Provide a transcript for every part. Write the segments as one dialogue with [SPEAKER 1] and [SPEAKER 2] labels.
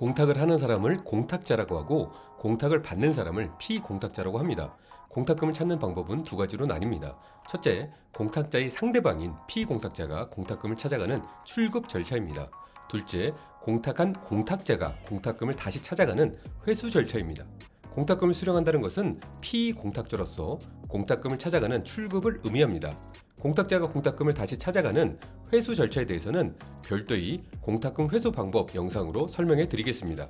[SPEAKER 1] 공탁을 하는 사람을 공탁자라고 하고 공탁을 받는 사람을 피공탁자라고 합니다. 공탁금을 찾는 방법은 두 가지로 나뉩니다. 첫째, 공탁자의 상대방인 피공탁자가 공탁금을 찾아가는 출급 절차입니다. 둘째, 공탁한 공탁자가 공탁금을 다시 찾아가는 회수 절차입니다. 공탁금을 수령한다는 것은 피공탁자로서 공탁금을 찾아가는 출급을 의미합니다. 공탁자가 공탁금을 다시 찾아가는 회수 절차에 대해서는 별도의 공탁금 회수 방법 영상으로 설명해 드리겠습니다.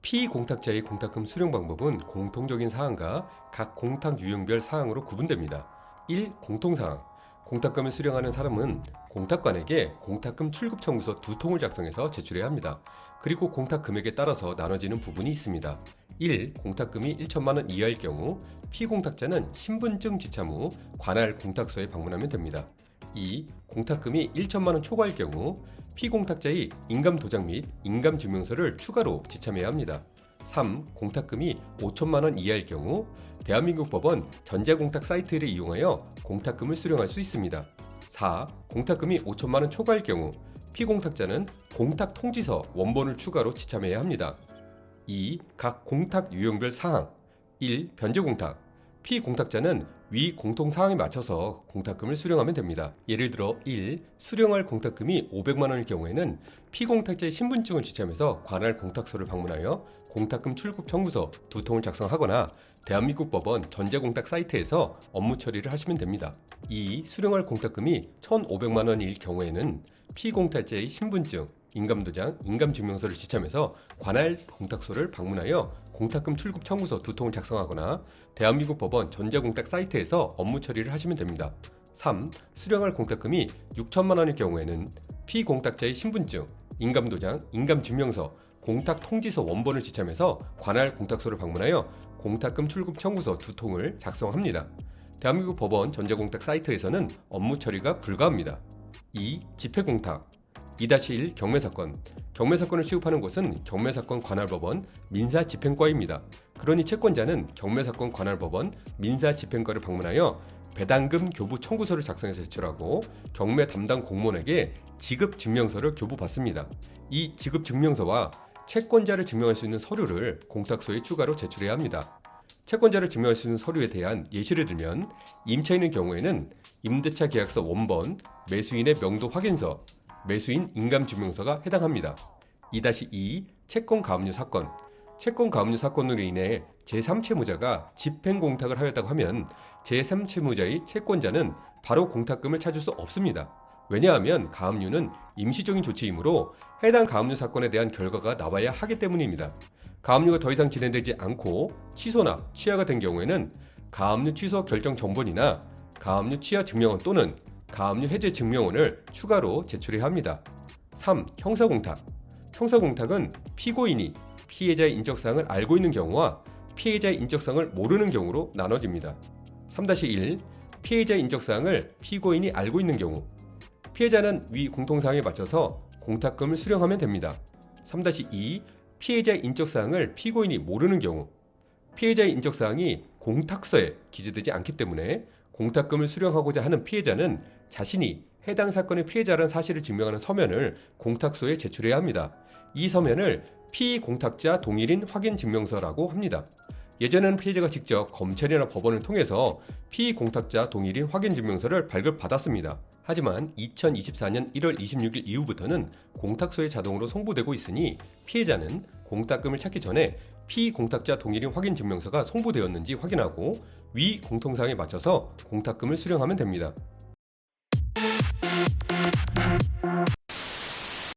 [SPEAKER 1] 피공탁자의 공탁금 수령 방법은 공통적인 사항과 각 공탁 유형별 사항으로 구분됩니다. 1. 공통사항 공탁금을 수령하는 사람은 공탁관에게 공탁금 출급 청구서 두 통을 작성해서 제출해야 합니다. 그리고 공탁 금액에 따라서 나눠지는 부분이 있습니다. 1. 공탁금이 1천만 원 이하일 경우 피공탁자는 신분증 지참 후 관할 공탁소에 방문하면 됩니다. 2. 공탁금이 1천만 원 초과일 경우 피공탁자의 인감 도장 및 인감 증명서를 추가로 지참해야 합니다. 3. 공탁금이 5천만 원 이하일 경우 대한민국 법원 전자공탁 사이트를 이용하여 공탁금을 수령할 수 있습니다. 4. 공탁금이 5천만 원 초과일 경우 피공탁자는 공탁 통지서 원본을 추가로 지참해야 합니다. 2. 각 공탁 유형별 사항 1. 변제 공탁 피공탁자는 위 공통 사항에 맞춰서 공탁금을 수령하면 됩니다. 예를 들어 1. 수령할 공탁금이 500만 원일 경우에는 피공탁자의 신분증을 지참해서 관할 공탁소를 방문하여 공탁금 출급 청구서 두 통을 작성하거나 대한민국 법원 전자공탁 사이트에서 업무 처리를 하시면 됩니다. 2. 수령할 공탁금이 1,500만 원일 경우에는 피공탁자의 신분증, 인감도장, 인감증명서를 지참해서 관할 공탁소를 방문하여 공탁금 출급 청구서 두 통을 작성하거나 대한민국 법원 전자공탁 사이트에서 업무 처리를 하시면 됩니다. 3. 수령할 공탁금이 6천만 원일 경우에는 피공탁자의 신분증, 인감도장, 인감증명서, 공탁 통지서 원본을 지참해서 관할 공탁소를 방문하여 공탁금 출급 청구서 두 통을 작성합니다. 대한민국 법원 전자공탁 사이트에서는 업무 처리가 불가합니다. 2. 집회공탁 2-1 경매사건 경매 사건을 취급하는 곳은 경매 사건 관할법원 민사집행과입니다. 그러니 채권자는 경매 사건 관할법원 민사집행과를 방문하여 배당금 교부 청구서를 작성해서 제출하고 경매 담당 공무원에게 지급 증명서를 교부받습니다. 이 지급 증명서와 채권자를 증명할 수 있는 서류를 공탁소에 추가로 제출해야 합니다. 채권자를 증명할 수 있는 서류에 대한 예시를 들면 임차인의 경우에는 임대차 계약서 원본, 매수인의 명도 확인서, 매수인 인감증명서가 해당합니다. 2-2 채권 가압류 사건 채권 가압류 사건으로 인해 제3채무자가 집행공탁을 하였다고 하면 제3채무자의 채권자는 바로 공탁금을 찾을 수 없습니다. 왜냐하면 가압류는 임시적인 조치이므로 해당 가압류 사건에 대한 결과가 나와야 하기 때문입니다. 가압류가 더 이상 진행되지 않고 취소나 취하가 된 경우에는 가압류 취소 결정 정본이나 가압류 취하 증명원 또는 가압류 해제 증명원을 추가로 제출해야 합니다. 3. 형사공탁 형사공탁은 피고인이 피해자의 인적사항을 알고 있는 경우와 피해자의 인적사항을 모르는 경우로 나눠집니다. 3-1 피해자의 인적사항을 피고인이 알고 있는 경우 피해자는 위 공통사항에 맞춰서 공탁금을 수령하면 됩니다. 3-2 피해자의 인적사항을 피고인이 모르는 경우 피해자의 인적사항이 공탁서에 기재되지 않기 때문에 공탁금을 수령하고자 하는 피해자는 자신이 해당 사건의 피해자라는 사실을 증명하는 서면을 공탁소에 제출해야 합니다. 이 서면을 피공탁자 동일인 확인 증명서라고 합니다. 예전에는 피해자가 직접 검찰이나 법원을 통해서 피공탁자 동일인 확인 증명서를 발급받았습니다. 하지만 2024년 1월 26일 이후부터는 공탁소에 자동으로 송부되고 있으니 피해자는 공탁금을 찾기 전에 피공탁자 동일인 확인 증명서가 송부되었는지 확인하고 위 공통사항에 맞춰서 공탁금을 수령하면 됩니다.